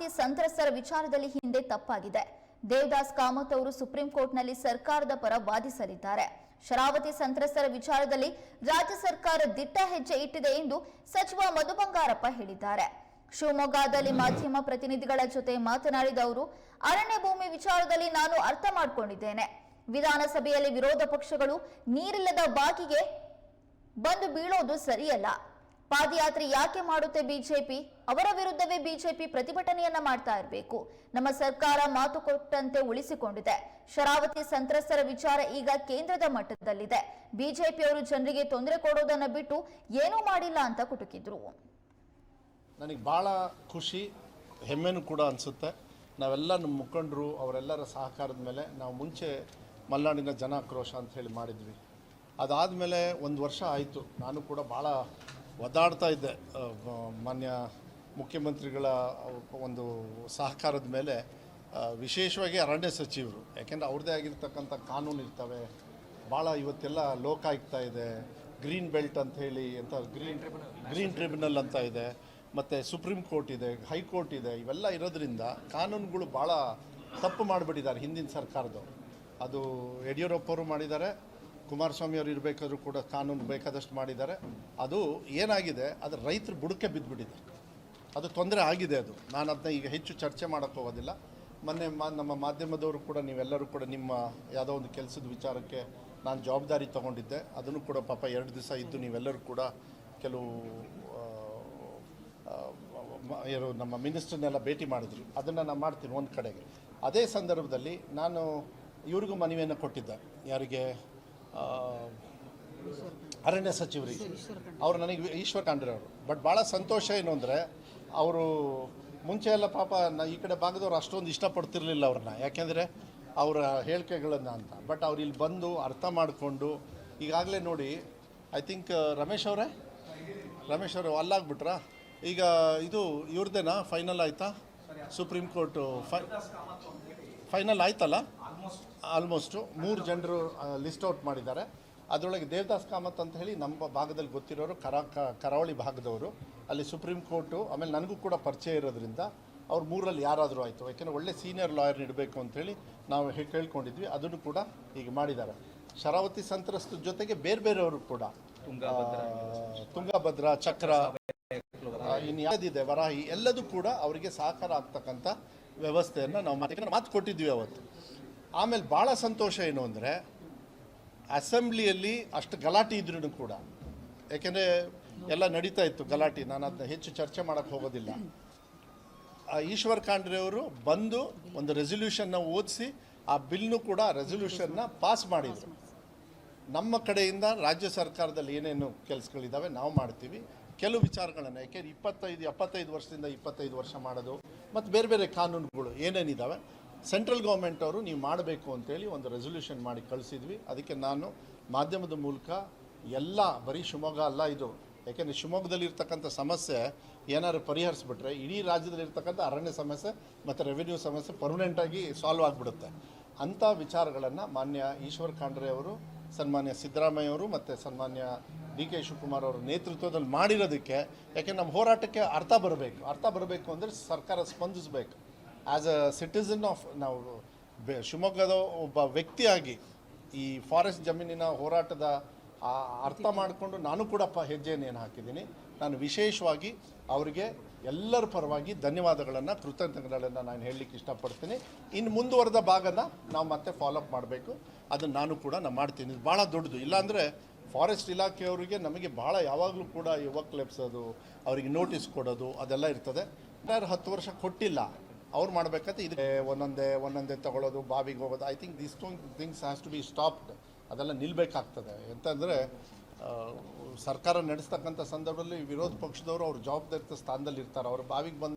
ಶರಾವತಿ ಸಂತ್ರಸ್ತರ ವಿಚಾರದಲ್ಲಿ ಹಿಂದೆ ತಪ್ಪಾಗಿದೆ. ದೇವದಾಸ್ ಕಾಮತ್ ಅವರು ಸುಪ್ರೀಂ ಕೋರ್ಟ್ನಲ್ಲಿ ಸರ್ಕಾರದ ಪರ ವಾದಿಸಲಿದ್ದಾರೆ. ಶರಾವತಿ ಸಂತ್ರಸ್ತರ ವಿಚಾರದಲ್ಲಿ ರಾಜ್ಯ ಸರ್ಕಾರ ದಿಟ್ಟ ಹೆಜ್ಜೆ ಇಟ್ಟಿದೆ ಎಂದು ಸಚಿವ ಮಧು ಬಂಗಾರಪ್ಪ ಹೇಳಿದ್ದಾರೆ. ಶಿವಮೊಗ್ಗದಲ್ಲಿ ಮಾಧ್ಯಮ ಪ್ರತಿನಿಧಿಗಳ ಜೊತೆ ಮಾತನಾಡಿದ ಅವರು, ಅರಣ್ಯ ಭೂಮಿ ವಿಚಾರದಲ್ಲಿ ನಾನು ಅರ್ಥ ಮಾಡಿಕೊಂಡಿದ್ದೇನೆ. ವಿಧಾನಸಭೆಯಲ್ಲಿ ವಿರೋಧ ಪಕ್ಷಗಳು ನೀರಿಲ್ಲದ ಬಾಗಿಗೆ ಬಂದು ಬೀಳೋದು ಸರಿಯಲ್ಲ. ಪಾದಯಾತ್ರೆ ಯಾಕೆ ಮಾಡುತ್ತೆ ಬಿಜೆಪಿ? ಅವರ ವಿರುದ್ಧವೇ ಬಿಜೆಪಿ ಪ್ರತಿಭಟನೆಯನ್ನ ಮಾಡ್ತಾ ಇರಬೇಕು. ನಮ್ಮ ಸರ್ಕಾರ ಮಾತು ಕೊಟ್ಟಂತೆ ಉಳಿಸಿಕೊಂಡಿದೆ. ಶರಾವತಿ ಸಂತ್ರಸ್ತರ ವಿಚಾರ ಈಗ ಕೇಂದ್ರದ ಮಟ್ಟದಲ್ಲಿದೆ. ಬಿಜೆಪಿಯವರು ಜನರಿಗೆ ತೊಂದರೆ ಕೊಡೋದನ್ನ ಬಿಟ್ಟು ಏನೂ ಮಾಡಿಲ್ಲ ಅಂತ ಕುಟುಕಿದ್ರು. ನನಗೆ ಭಾಳ ಖುಷಿ, ಹೆಮ್ಮೆನೂ ಕೂಡ ಅನಿಸುತ್ತೆ. ನಾವೆಲ್ಲ ನಮ್ಮ ಮುಖಂಡರು, ಅವರೆಲ್ಲರ ಸಹಕಾರದ ಮೇಲೆ ನಾವು ಮುಂಚೆ ಮಲೆನಾಡಿನ ಜನಾಕ್ರೋಶ ಅಂತ ಹೇಳಿ ಮಾಡಿದ್ವಿ. ಅದಾದಮೇಲೆ ಒಂದು ವರ್ಷ ಆಯಿತು. ನಾನು ಕೂಡ ಭಾಳ ಒದ್ದಾಡ್ತಾ ಇದ್ದೆ. ಮಾನ್ಯ ಮುಖ್ಯಮಂತ್ರಿಗಳ ಒಂದು ಸಹಕಾರದ ಮೇಲೆ ವಿಶೇಷವಾಗಿ ಅರಣ್ಯ ಸಚಿವರು, ಯಾಕೆಂದರೆ ಅವ್ರದ್ದೇ ಆಗಿರ್ತಕ್ಕಂಥ ಕಾನೂನು ಇರ್ತವೆ. ಭಾಳ ಇವತ್ತೆಲ್ಲ ಲೋಕಾಯುಕ್ತ ಇದೆ. ಗ್ರೀನ್ ಬೆಲ್ಟ್ ಅಂತ ಹೇಳಿ ಅಂತ ಗ್ರೀನ್ ಗ್ರೀನ್ ಟ್ರಿಬ್ಯುನಲ್ ಅಂತ ಇದೆ. ಮತ್ತು ಸುಪ್ರೀಂ ಕೋರ್ಟ್ ಇದೆ, ಹೈಕೋರ್ಟ್ ಇದೆ, ಇವೆಲ್ಲ ಇರೋದ್ರಿಂದ ಕಾನೂನುಗಳು ಭಾಳ ತಪ್ಪು ಮಾಡಿಬಿಟ್ಟಿದ್ದಾರೆ ಹಿಂದಿನ ಸರ್ಕಾರದವರು. ಅದು ಯಡಿಯೂರಪ್ಪವರು ಮಾಡಿದ್ದಾರೆ ಕುಮಾರಸ್ವಾಮಿ ಅವರು ಇರಬೇಕಾದ್ರೂ ಕೂಡ ಕಾನೂನು ಬೇಕಾದಷ್ಟು ಮಾಡಿದ್ದಾರೆ. ಅದು ಏನಾಗಿದೆ, ಅದು ರೈತರು ಬುಡಕ್ಕೆ ಬಿದ್ದುಬಿಟ್ಟಿದೆ ಅದು ತೊಂದರೆ ಆಗಿದೆ ಅದು. ನಾನು ಅದನ್ನ ಈಗ ಹೆಚ್ಚು ಚರ್ಚೆ ಮಾಡೋಕ್ಕೆ ಹೋಗೋದಿಲ್ಲ. ಮೊನ್ನೆ ಮಾ, ನಮ್ಮ ಮಾಧ್ಯಮದವರು ಕೂಡ, ನೀವೆಲ್ಲರೂ ಕೂಡ ನಿಮ್ಮ ಯಾವುದೋ ಒಂದು ಕೆಲಸದ ವಿಚಾರಕ್ಕೆ ನಾನು ಜವಾಬ್ದಾರಿ ತೊಗೊಂಡಿದ್ದೆ. ಅದನ್ನು ಕೂಡ ಪಾಪ ಎರಡು ದಿವಸ ಇದ್ದು ನೀವೆಲ್ಲರೂ ಕೂಡ ಕೆಲವು ಯಾರು ನಮ್ಮ ಮಿನಿಸ್ಟ್ರನ್ನೆಲ್ಲ ಭೇಟಿ ಮಾಡಿದ್ರು. ಅದನ್ನು ನಾನು ಮಾಡ್ತೀನಿ ಒಂದು ಕಡೆಗೆ. ಅದೇ ಸಂದರ್ಭದಲ್ಲಿ ನಾನು ಇವ್ರಿಗೂ ಮನವಿಯನ್ನು ಕೊಟ್ಟಿದ್ದೆ. ಯಾರಿಗೆ? ಅರಣ್ಯ ಸಚಿವರಿಗೆ ಅವರು ನನಗೆ ಈಶ್ವರ್ ಖಾಂಡ್ರೆ ಅವರು. ಬಟ್ ಭಾಳ ಸಂತೋಷ ಏನು ಅಂದರೆ, ಅವರು ಮುಂಚೆ ಎಲ್ಲ ಪಾಪ ನ ಈ ಕಡೆ ಭಾಗದವ್ರು ಅಷ್ಟೊಂದು ಇಷ್ಟಪಡ್ತಿರ್ಲಿಲ್ಲ ಅವ್ರನ್ನ. ಯಾಕೆಂದರೆ ಅವರ ಹೇಳಿಕೆಗಳನ್ನು ಅಂತ. ಬಟ್ ಅವ್ರು ಇಲ್ಲಿ ಬಂದು ಅರ್ಥ ಮಾಡಿಕೊಂಡು, ಈಗಾಗಲೇ ನೋಡಿ ಐ ಥಿಂಕ್ ರಮೇಶ್ ಅವರೇ? ರಮೇಶ್ ಅವರು, ಅಲ್ಲಾಗ್ಬಿಟ್ರಾ? ಈಗ ಇದು ಇವ್ರದ್ದೇನಾ ಫೈನಲ್ ಆಯಿತಾ? ಸುಪ್ರೀಂ ಕೋರ್ಟು ಫೈ ಫೈನಲ್ ಆಯ್ತಲ್ಲ? ಆಲ್ಮೋಸ್ಟು ಮೂರು ಜನರು ಲಿಸ್ಟ್ ಔಟ್ ಮಾಡಿದ್ದಾರೆ. ಅದರೊಳಗೆ ದೇವದಾಸ್ ಕಾಮತ್ ಅಂತ ಹೇಳಿ ನಮ್ಮ ಭಾಗದಲ್ಲಿ ಗೊತ್ತಿರೋರು ಕರ ಕರಾವಳಿ ಭಾಗದವರು. ಅಲ್ಲಿ ಸುಪ್ರೀಂ ಕೋರ್ಟು ಆಮೇಲೆ ನನಗೂ ಕೂಡ ಪರಿಚಯ ಇರೋದ್ರಿಂದ ಅವ್ರು ಮೂರಲ್ಲಿ ಯಾರಾದರೂ ಆಯಿತು. ಯಾಕೆಂದರೆ ಒಳ್ಳೆ ಸೀನಿಯರ್ ಲಾಯರ್ ಇಡಬೇಕು ಅಂತೇಳಿ ನಾವು ಹೇ- ಕೇಳ್ಕೊಂಡಿದ್ವಿ. ಅದನ್ನು ಕೂಡ ಈಗ ಮಾಡಿದ್ದಾರೆ. ಶರಾವತಿ ಸಂತ್ರಸ್ತ ಜೊತೆಗೆ ಬೇರೆ ಬೇರೆಯವರು ಕೂಡ. ತುಂಗಭದ್ರ. ತುಂಗಭದ್ರಾ ಚಕ್ರ ಇನ್ನು ಯಾವುದಿದೆ ವರಾಹಿ ಎಲ್ಲದೂ ಕೂಡ ಅವರಿಗೆ ಸಹಕಾರ ಆಗ್ತಕ್ಕಂಥ ವ್ಯವಸ್ಥೆಯನ್ನು ನಾವು ಮಾತು ಮಾತು ಕೊಟ್ಟಿದ್ವಿ ಅವತ್ತು. ಆಮೇಲೆ ಭಾಳ ಸಂತೋಷ ಏನು ಅಂದರೆ, ಅಸೆಂಬ್ಲಿಯಲ್ಲಿ ಅಷ್ಟು ಗಲಾಟೆ ಇದ್ರೂ ಕೂಡ, ಯಾಕೆಂದರೆ ಎಲ್ಲ ನಡೀತಾ ಇತ್ತು ಗಲಾಟೆ, ನಾನು ಅದನ್ನ ಹೆಚ್ಚು ಚರ್ಚೆ ಮಾಡೋಕ್ಕೆ ಹೋಗೋದಿಲ್ಲ. ಈಶ್ವರ್ ಖಾಂಡ್ರೆಯವರು ಬಂದು ಒಂದು ರೆಸೊಲ್ಯೂಷನ್ನ ಓದಿಸಿ, ಆ ಬಿಲ್ನು ಕೂಡ ರೆಸೊಲ್ಯೂಷನ್ನ ಪಾಸ್ ಮಾಡಿದರು. ನಮ್ಮ ಕಡೆಯಿಂದ ರಾಜ್ಯ ಸರ್ಕಾರದಲ್ಲಿ ಏನೇನು ಕೆಲಸಗಳಿದ್ದಾವೆ ನಾವು ಮಾಡ್ತೀವಿ. ಕೆಲವು ವಿಚಾರಗಳನ್ನು ಯಾಕೆಂದರೆ ಇಪ್ಪತ್ತೈದು, ಎಪ್ಪತ್ತೈದು ವರ್ಷದಿಂದ ಇಪ್ಪತ್ತೈದು ವರ್ಷ ಮಾಡೋದು, ಮತ್ತು ಬೇರೆ ಬೇರೆ ಕಾನೂನುಗಳು ಏನೇನಿದ್ದಾವೆ ಸೆಂಟ್ರಲ್ ಗೌರ್ಮೆಂಟ್ ಅವರು ನೀವು ಮಾಡಬೇಕು ಅಂತೇಳಿ ಒಂದು ರೆಸೊಲ್ಯೂಷನ್ ಮಾಡಿ ಕಳಿಸಿದ್ವಿ. ಅದಕ್ಕೆ ನಾನು ಮಾಧ್ಯಮದ ಮೂಲಕ ಎಲ್ಲ, ಬರೀ ಶಿವಮೊಗ್ಗ ಅಲ್ಲ ಇದು, ಯಾಕೆಂದರೆ ಶಿವಮೊಗ್ಗದಲ್ಲಿರ್ತಕ್ಕಂಥ ಸಮಸ್ಯೆ ಏನಾದ್ರು ಪರಿಹರಿಸ್ಬಿಟ್ರೆ, ಇಡೀ ರಾಜ್ಯದಲ್ಲಿರ್ತಕ್ಕಂಥ ಅರಣ್ಯ ಸಮಸ್ಯೆ ಮತ್ತು ರೆವಿನ್ಯೂ ಸಮಸ್ಯೆ ಪರ್ಮನೆಂಟಾಗಿ ಸಾಲ್ವ್ ಆಗಿಬಿಡುತ್ತೆ. ಅಂಥ ವಿಚಾರಗಳನ್ನು ಮಾನ್ಯ ಈಶ್ವರ್ ಖಾಂಡ್ರೆ ಅವರು ಸನ್ಮಾನ್ಯ ಸಿದ್ದರಾಮಯ್ಯ ಅವರು ಮತ್ತು ಸನ್ಮಾನ್ಯ ಡಿ ಕೆ ಶಿವಕುಮಾರ್ ಅವರ ನೇತೃತ್ವದಲ್ಲಿ ಮಾಡಿರೋದಕ್ಕೆ, ಯಾಕೆ ನಮ್ಮ ಹೋರಾಟಕ್ಕೆ ಅರ್ಥ ಬರಬೇಕು. ಅರ್ಥ ಬರಬೇಕು ಅಂದರೆ ಸರ್ಕಾರ ಸ್ಪಂದಿಸಬೇಕು. ಆ್ಯಸ್ ಅ ಸಿಟಿಸನ್ ಆಫ್ ನಾವು ಶಿವಮೊಗ್ಗದ ಒಬ್ಬ ವ್ಯಕ್ತಿಯಾಗಿ ಈ ಫಾರೆಸ್ಟ್ ಜಮೀನಿನ ಹೋರಾಟದ ಆ ಅರ್ಥ ಮಾಡಿಕೊಂಡು ನಾನು ಕೂಡ ಹೆಜ್ಜೆಯನ್ನು ಏನು ಹಾಕಿದ್ದೀನಿ? ನಾನು ವಿಶೇಷವಾಗಿ ಅವರಿಗೆ ಎಲ್ಲರ ಪರವಾಗಿ ಧನ್ಯವಾದಗಳನ್ನು, ಕೃತಜ್ಞತೆಗಳನ್ನು ನಾನು ಹೇಳಲಿಕ್ಕೆ ಇಷ್ಟಪಡ್ತೀನಿ. ಇನ್ನು ಮುಂದುವರೆದ ಭಾಗನ ನಾವು ಮತ್ತೆ ಫಾಲೋಅಪ್ ಮಾಡಬೇಕು. ಅದನ್ನು ನಾನು ಕೂಡ ನಾನು ಮಾಡ್ತೀನಿ. ಇದು ಭಾಳ ದೊಡ್ಡದು. ಇಲ್ಲಾಂದರೆ ಫಾರೆಸ್ಟ್ ಇಲಾಖೆಯವರಿಗೆ ನಮಗೆ ಭಾಳ ಯಾವಾಗಲೂ ಕೂಡ ಯುವಕ್ ಲೆಪ್ಸೋದು ಅವರಿಗೆ ನೋಟಿಸ್ ಕೊಡೋದು, ಅದೆಲ್ಲ ಇರ್ತದೆ. ಯಾರು ಹತ್ತು ವರ್ಷ ಕೊಟ್ಟಿಲ್ಲ. ಅವ್ರು ಮಾಡಬೇಕಂತ ಇದೇ ಒಂದೊಂದೇ ಒಂದೊಂದೇ ತಗೊಳ್ಳೋದು, ಬಾವಿಗೆ ಹೋಗೋದು. I think this things has to be stopped ಅದೆಲ್ಲ ನಿಲ್ಲಬೇಕಾಗ್ತದೆ ಎಂತಂದರೆ ಸರ್ಕಾರ ನಡೆಸ್ತಕ್ಕಂಥ ಸಂದರ್ಭದಲ್ಲಿ ವಿರೋಧ ಪಕ್ಷದವರು ಅವ್ರ ಜವಾಬ್ದಾರಿತ ಸ್ಥಾನದಲ್ಲಿ ಇರ್ತಾರೆ ಅವ್ರ ಬಾವಿಗೆ ಬಂದು